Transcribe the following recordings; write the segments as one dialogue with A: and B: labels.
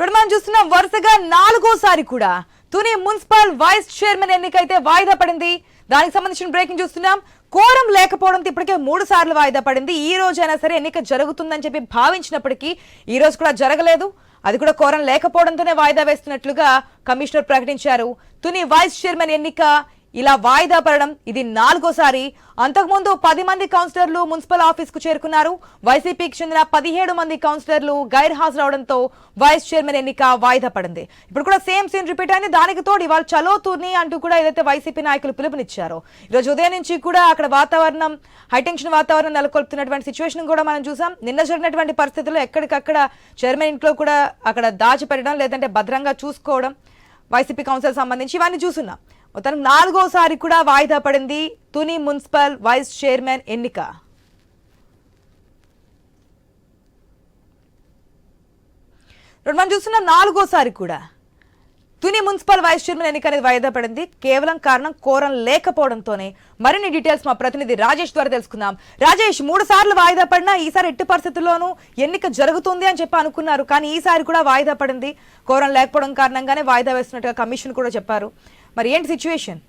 A: ఇప్పుడు మనం చూస్తున్నాం. వరుసగా నాలుగోసారి కూడా తుని మున్సిపల్ వైస్ చైర్మన్ ఎన్నికైతే వాయిదా పడింది దానికి సంబంధించిన బ్రేకింగ్ చూస్తున్నాం. కోరం లేకపోవడంతో ఇప్పటికే మూడు సార్లు వాయిదా పడింది. ఈ రోజైనా సరే ఎన్నిక జరుగుతుందని చెప్పి భావించినప్పటికీ ఈ రోజు కూడా జరగలేదు. అది కూడా కోరం లేకపోవడంతోనే వాయిదా వేస్తున్నట్లుగా కమిషనర్ ప్రకటించారు. తుని వైస్ చైర్మన్ ఎన్నిక ఇలా వాయిదా పడడం ఇది నాలుగోసారి. అంతకుముందు పది మంది కౌన్సిలర్లు మున్సిపల్ ఆఫీస్కు చేరుకున్నారు. వైసీపీకి చెందిన పదిహేడు మంది కౌన్సిలర్లు గైర్ హాజరవడంతో వైస్ చైర్మన్ ఎన్నిక వాయిదా పడింది. ఇప్పుడు కూడా సేమ్ సీన్ రిపీట్ అయింది. దానికి తోడు ఇవాళ చలో తూర్ని అంటూ కూడా ఏదైతే వైసీపీ నాయకులు పిలుపునిచ్చారో ఈరోజు ఉదయం నుంచి కూడా అక్కడ వాతావరణం హైటెన్షన్ వాతావరణం నెలకొల్పుతున్నటువంటి సిచ్యువేషన్ కూడా మనం చూసాం. నిన్న జరిగినటువంటి పరిస్థితుల్లో ఎక్కడికక్కడ చైర్మన్ ఇంట్లో కూడా అక్కడ దాచిపెట్టడం లేదంటే భద్రంగా చూసుకోవడం వైసీపీ కౌన్సిల్ సంబంధించి ఇవన్నీ చూస్తున్నాం. మొత్తానికి నాలుగోసారి కూడా వాయిదా పడింది తుని మున్సిపల్ వైస్ చైర్మన్ ఎన్నిక. రెండు మనం చూస్తున్నాం నాలుగోసారి కూడా తుని మున్సిపల్ వైస్ చైర్మన్ ఎన్నిక అనేది వాయిదా పడింది. కేవలం కారణం కోరం లేకపోవడంతోనే మరిన్ని డీటెయిల్స్ మా ప్రతినిధి రాజేష్ ద్వారా తెలుసుకుందాం. రాజేష్ మూడు సార్లు వాయిదా పడినా ఈసారి ఎట్టి పరిస్థితుల్లోనూ ఎన్నిక జరుగుతుంది అని చెప్పి అనుకున్నారు. కానీ ఈసారి కూడా వాయిదా పడింది. కోరం లేకపోవడం కారణంగానే వాయిదా వేస్తున్నట్టుగా కమిషన్ కూడా చెప్పారు. మరి ఏంటి సిచ్యువేషన్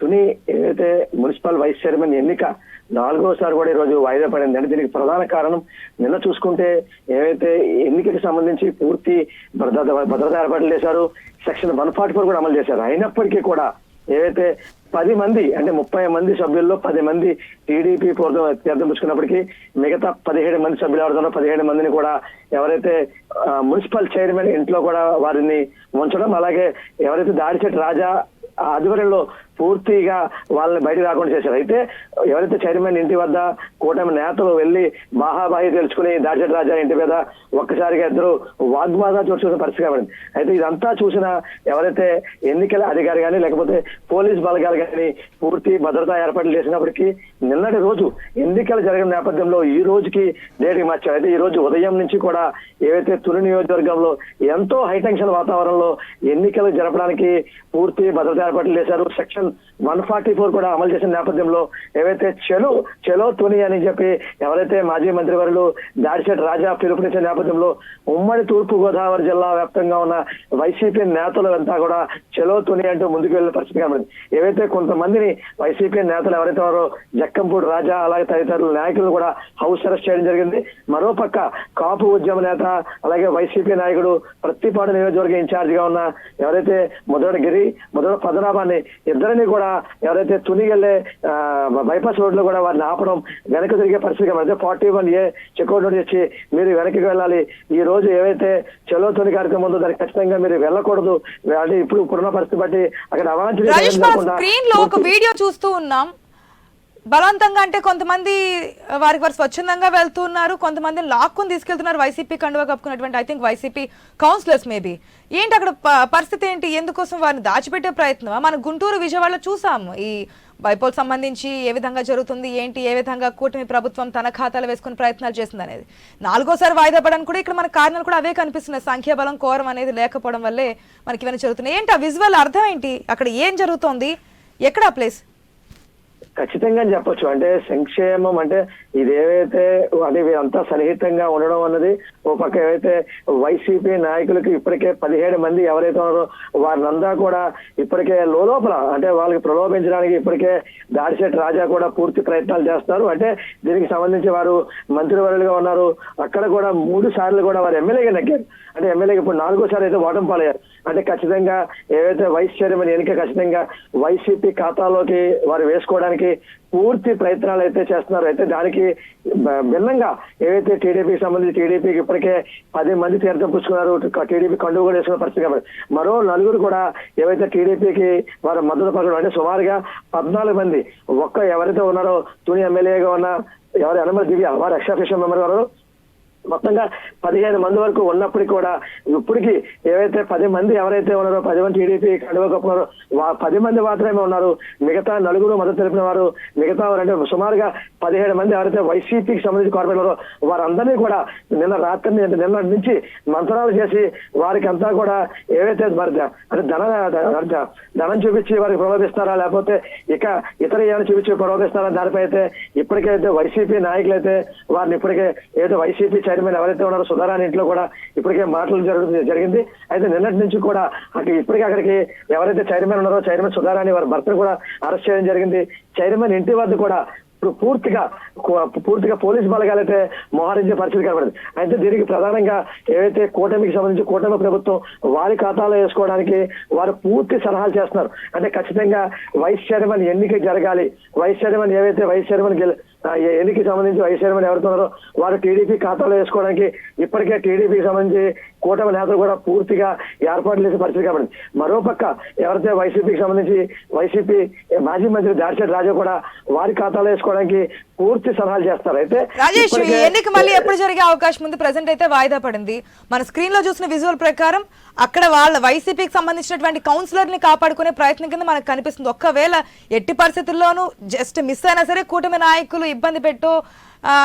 B: తుని ఏదైతే మున్సిపల్ వైస్ చైర్మన్ ఎన్నిక నాలుగోసారి కూడా ఈ రోజు వాయిదా పడింది. అంటే దీనికి ప్రధాన కారణం నిన్న చూసుకుంటే ఏవైతే ఎన్నికకి సంబంధించి పూర్తి భద్రత భద్రతా ఏర్పాట్లు చేశారు సెక్షన్ వన్ ఫార్టీ ఫోర్ కూడా అమలు చేశారు. అయినప్పటికీ కూడా ఏవైతే పది మంది అంటే ముప్పై మంది సభ్యుల్లో పది మంది టీడీపీ తీర్థం పుచ్చుకున్నప్పటికీ మిగతా పదిహేడు మంది సభ్యులు ఎవరితో పదిహేడు మందిని కూడా ఎవరైతే మున్సిపల్ చైర్మన్ ఇంట్లో కూడా వారిని ఉంచడం అలాగే ఎవరైతే దాడిచెట్టు రాజా ఆధ్వర్యంలో పూర్తిగా వాళ్ళని బయట రాకుండా చేశారు. అయితే ఎవరైతే చైర్మన్ ఇంటి వద్ద కూటమి నేతలు వెళ్ళి మహాబాహి తెలుసుకుని దాచటి రాజా ఇంటి మీద ఒక్కసారిగా ఇద్దరు వాగ్వాదాలు చోటు చూసిన పరిస్థితి కాబట్టి అయితే ఇదంతా చూసిన ఎవరైతే ఎన్నికల అధికారి కానీ లేకపోతే పోలీస్ బలగాలు కానీ పూర్తి భద్రతా ఏర్పాట్లు చేసినప్పటికీ నిన్నటి రోజు ఎన్నికలు జరిగిన నేపథ్యంలో ఈ రోజుకి డేట్కి మార్చారు. అయితే ఈ రోజు ఉదయం నుంచి కూడా ఏవైతే తుని నియోజకవర్గంలో ఎంతో హైటెన్షన్ వాతావరణంలో ఎన్నికలు జరపడానికి పూర్తి భద్రతా ఏర్పాట్లు చేశారు. సెక్షన్ వన్ ఫార్టీ ఫోర్ కూడా అమలు చేసిన నేపథ్యంలో ఏవైతే చెలో చెలో తుని అని చెప్పి ఎవరైతే మాజీ మంత్రివర్యులు దాడిశెట్టి రాజా పిలుపునిచ్చిన నేపథ్యంలో ఉమ్మడి తూర్పు గోదావరి జిల్లా వ్యాప్తంగా ఉన్న వైసీపీ నేతలు అంతా కూడా చెలో తుని అంటూ ముందుకు వెళ్ళిన పరిస్థితి కనబడింది. ఏవైతే కొంతమందిని వైసీపీ నేతలు ఎవరైతే ఉన్నారో జక్కంపూడి రాజా అలాగే తదితరుల నాయకులు కూడా హౌస్ అరెస్ట్ చేయడం జరిగింది. మరోపక్క కాపు ఉద్యమ నేత అలాగే వైసీపీ నాయకుడు ప్రతిపాడు నియోజకవర్గ ఇన్ఛార్జ్గా ఉన్న ఎవరైతే మొదటి గిరి పద్మనాభాన్ని ఇద్దరు ఇద్దరిని కూడా ఎవరైతే తుని వెళ్ళే బైపాస్ రోడ్లో కూడా వారిని ఆపడం వెనక్కి తిరిగే పరిస్థితి కనబడింది forty one A checkout notice ఇచ్చి మీరు వెనక్కి వెళ్ళాలి. ఈ రోజు ఏవైతే చలో తుని కార్యక్రమం ఉందో దానికి ఖచ్చితంగా మీరు వెళ్ళకూడదు. అంటే ఇప్పుడు ఇప్పుడున్న పరిస్థితి బట్టి అక్కడ అవాంఛనీయ
A: స్క్రీన్లో ఒక వీడియో చూస్తూ ఉన్నాం. బలవంతంగా అంటే కొంతమంది వారికి వారు స్వచ్ఛందంగా వెళ్తున్నారు కొంతమంది లాక్కుని తీసుకెళ్తున్నారు వైసీపీ కండువా కప్పుకున్నటువంటి I think YCP councillors maybe ఏంటి అక్కడ ప- పరిస్థితి ఏంటి? ఎందుకోసం వారిని దాచిపెట్టే ప్రయత్నం మన గుంటూరు విజయవాడలో చూసాము. ఈ బైపోల్ సంబంధించి ఏ విధంగా జరుగుతుంది ఏంటి ఏ విధంగా కూటమి ప్రభుత్వం తన ఖాతాలో వేసుకునే ప్రయత్నాలు చేస్తుంది అనేది నాలుగోసారి వాయిదా పడడానికి కూడా ఇక్కడ మన కారణాలు కూడా అవే కనిపిస్తున్నాయి. సంఖ్యాబలం కోరం అనేది లేకపోవడం వల్లే మనకి ఇవన్నీ జరుగుతున్నాయి. ఏంటి ఆ విజువల్ అర్థం ఏంటి? అక్కడ ఏం జరుగుతోంది? ఎక్కడ ఆ ప్లేస్
B: ఖచ్చితంగా చెప్పొచ్చు. అంటే సంక్షేమం అంటే ఇదేవైతే ఏవైతే అంటే వీరంతా సన్నిహితంగా ఉండడం అన్నది ఓ పక్క ఏవైతే వైసీపీ నాయకులకు ఇప్పటికే పదిహేడు మంది ఎవరైతే ఉన్నారో వారినందా కూడా ఇప్పటికే లోపల అంటే వాళ్ళకి ప్రలోభించడానికి ఇప్పటికే దాడిశెట్టి రాజా కూడా పూర్తి ప్రయత్నాలు చేస్తున్నారు. అంటే దీనికి సంబంధించి వారు మంత్రివర్యులుగా ఉన్నారు. అక్కడ కూడా మూడు సార్లు కూడా వారు ఎమ్మెల్యేగా నెగ్గారు. అంటే ఎమ్మెల్యేకి ఇప్పుడు నాలుగోసారి అయితే ఓటమి పాలయ్యారు. అంటే ఖచ్చితంగా ఏవైతే వైస్ చైర్మన్ ఎన్నిక ఖచ్చితంగా వైసీపీ ఖాతాలోకి వారు వేసుకోవడానికి పూర్తి ప్రయత్నాలు అయితే చేస్తున్నారు. అయితే దానికి భిన్నంగా ఏవైతే టీడీపీకి సంబంధించి టీడీపీకి ఇప్పటికే పది మంది తీర్థం పుచ్చుకున్నారు టీడీపీ కండు కూడా వేసుకున్న పరిస్థితి కాబట్టి మరో నలుగురు కూడా ఏవైతే టీడీపీకి వారు మద్దతు పలకడం అంటే సుమారుగా పద్నాలుగు మంది ఒక్క ఎవరైతే ఉన్నారో తుని ఎమ్మెల్యేగా ఉన్న ఎవరు యనమల దివ్య వారు ఎక్సాఫిషన్ మెంబర్ గారు మొత్తంగా పదిహేను మంది వరకు ఉన్నప్పటికీ కూడా ఇప్పటికి ఏవైతే పది మంది ఎవరైతే ఉన్నారో పది మంది టీడీపీ కడువ కప్పున్నారో వా పది మంది మాత్రమే ఉన్నారు. మిగతా నలుగురు మద్దతు తెలిపిన వారు మిగతా వారు అంటే సుమారుగా పదిహేడు మంది ఎవరైతే వైసీపీకి సంబంధించి కార్పొరేటర్లో వారందరినీ కూడా నిన్న రాత్రి నిన్న నుంచి మంత్రాలు చేసి వారికి అంతా కూడా ఏవైతే మరి అంటే ధన ధనం చూపించి వారికి ప్రలోభిస్తారా లేకపోతే ఇక ఇతర ఏమైనా చూపించి ప్రలోభిస్తారా దానిపై అయితే ఇప్పటికైతే వైసీపీ నాయకులైతే వారిని ఇప్పటికే ఏదో వైసీపీ చైర్మన్ ఎవరైతే ఉన్నారో సుధారాణి ఇంట్లో కూడా ఇప్పటికే మాటలు జరుగుతుంది జరిగింది. అయితే నిన్నటి నుంచి కూడా అక్కడ ఇప్పటికే అక్కడికి ఎవరైతే చైర్మన్ ఉన్నారో చైర్మన్ సుధారాణి వారి భర్తను కూడా అరెస్ట్ చేయడం జరిగింది. చైర్మన్ ఇంటి వద్ద కూడా ఇప్పుడు పూర్తిగా పూర్తిగా పోలీస్ బలగాలు అయితే మోహరించే పరిస్థితి కనబడింది. అయితే దీనికి ప్రధానంగా ఏవైతే కూటమికి సంబంధించి కూటమి ప్రభుత్వం వారి ఖాతాలో వేసుకోవడానికి వారు పూర్తి సలహాలు చేస్తున్నారు. అంటే ఖచ్చితంగా వైస్ చైర్మన్ ఎన్నిక జరగాలి. వైస్ చైర్మన్ ఏవైతే వైస్ చైర్మన్ ఎన్నికకి సంబంధించి వైస్ చైర్మన్ ఎవరుతున్నారో వారు టీడీపీ ఖాతాలో వేసుకోవడానికి ఇప్పటికే టీడీపీకి సంబంధించి కూటమి నేతలు కూడా పూర్తిగా ఏర్పాట్లు చేసే పరిస్థితి కాబట్టి మరోపక్క ఎవరైతే వైసీపీకి సంబంధించి వైసీపీ మాజీ మంత్రి దాడిశెట్టి రాజా కూడా వారి ఖాతాలో వేసుకోవడానికి పూర్తి సలహాలు చేస్తారు. అయితే
A: రాజేష్ ఎన్నిక మళ్ళీ ఎప్పుడు జరిగే అవకాశం ఉంది? ప్రజెంట్ అయితే వాయిదా పడింది. మన స్క్రీన్లో చూసిన విజువల్ ప్రకారం అక్కడ వాళ్ళ వైసీపీకి సంబంధించినటువంటి కౌన్సిలర్ని కాపాడుకునే ప్రయత్నం కింద మనకు కనిపిస్తుంది. ఒక్కవేళ ఎట్టి పరిస్థితుల్లోనూ జస్ట్ మిస్ అయినా సరే కూటమి నాయకులు ఇబ్బంది పెట్టో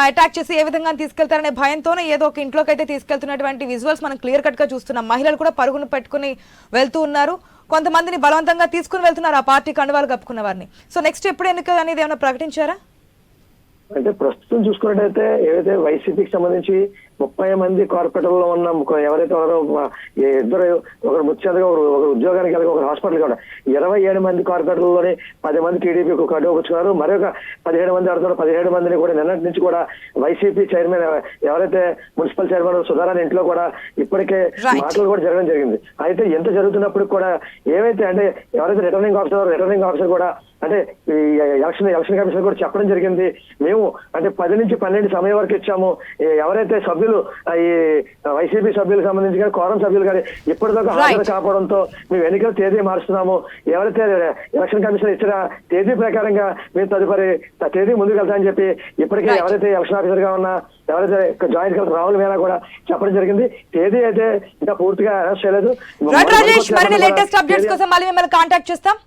A: అటాక్ చేసి ఏ విధంగా తీసుకెళ్తారనే భయంతోనే ఏదో ఒక ఇంట్లోకి అయితే తీసుకెళ్తున్నటువంటి విజువల్స్ మనం క్లియర్ కట్గా చూస్తున్నాం. మహిళలు కూడా పరుగును పెట్టుకుని వెళ్తూ ఉన్నారు. కొంతమందిని బలవంతంగా తీసుకుని వెళ్తున్నారు ఆ పార్టీ కండువాలు కప్పుకున్న వారిని. సో నెక్స్ట్ ఎప్పుడు ఎన్నిక అనేది ఏమైనా ప్రకటించారా?
B: అంటే ప్రస్తుతం చూసుకున్నట్టయితే ఏదైతే వైసీపీకి సంబంధించి ముప్పై మంది కార్పొరేటర్లో ఉన్న ఎవరైతే ఉన్నారో ఇద్దరు ఒకరు ముత్యాలుగా ఒకరు ఉద్యోగానికి వెళ్ళి ఒకరు హాస్పిటల్ కూడా ఇరవై ఏడు మంది కార్పొరేటర్లోనే పది మంది టీడీపీకి ఒక వచ్చుకున్నారు మరొక పదిహేడు మంది ఆడుతున్నారు. పదిహేడు మందిని కూడా నిన్నటి నుంచి కూడా వైసీపీ చైర్మన్ ఎవ- ఎవరైతే మున్సిపల్ చైర్మన్ సుధారాణి ఇంట్లో కూడా ఇప్పటికే. మాటలు కూడా జరగడం జరిగింది. అయితే ఎంత జరుగుతున్నప్పుడు కూడా ఏవైతే అంటే ఎవరైతే రిటర్నింగ్ ఆఫీసర్ రిటర్నింగ్ ఆఫీసర్ కూడా అంటే ఎలక్షన్ ఎలక్షన్ కమిషన్ కూడా చెప్పడం జరిగింది. మేము అంటే పది నుంచి పన్నెండు సమయం వరకు ఇచ్చాము. ఎవరైతే సభ్యులు ఈ వైసీపీ సభ్యులకు సంబంధించి కానీ కోరం సభ్యులు కానీ ఇప్పటిదాకా హాజరు. కావడంతో మేము ఎన్నికల తేదీ మారుస్తున్నాము. ఎవరైతే ఎలక్షన్ కమిషన్ ఇచ్చిన తేదీ ప్రకారంగా మేము తదుపరి తేదీ ముందుకు వెళ్తామని చెప్పి ఇప్పటికే. ఎవరైతే ఎలక్షన్ ఆఫీసర్గా ఉన్న ఎవరైతే జాయింట్ కలెక్టర్ రాహుల్ మీనా కూడా చెప్పడం జరిగింది. తేదీ అయితే ఇంకా పూర్తిగా అనౌన్స్ చేయలేదు.
A: లేటెస్ట్ అప్డేట్స్ కోసం మళ్ళీ మిమ్మల్ని కాంటాక్ట్ చేస్తాం.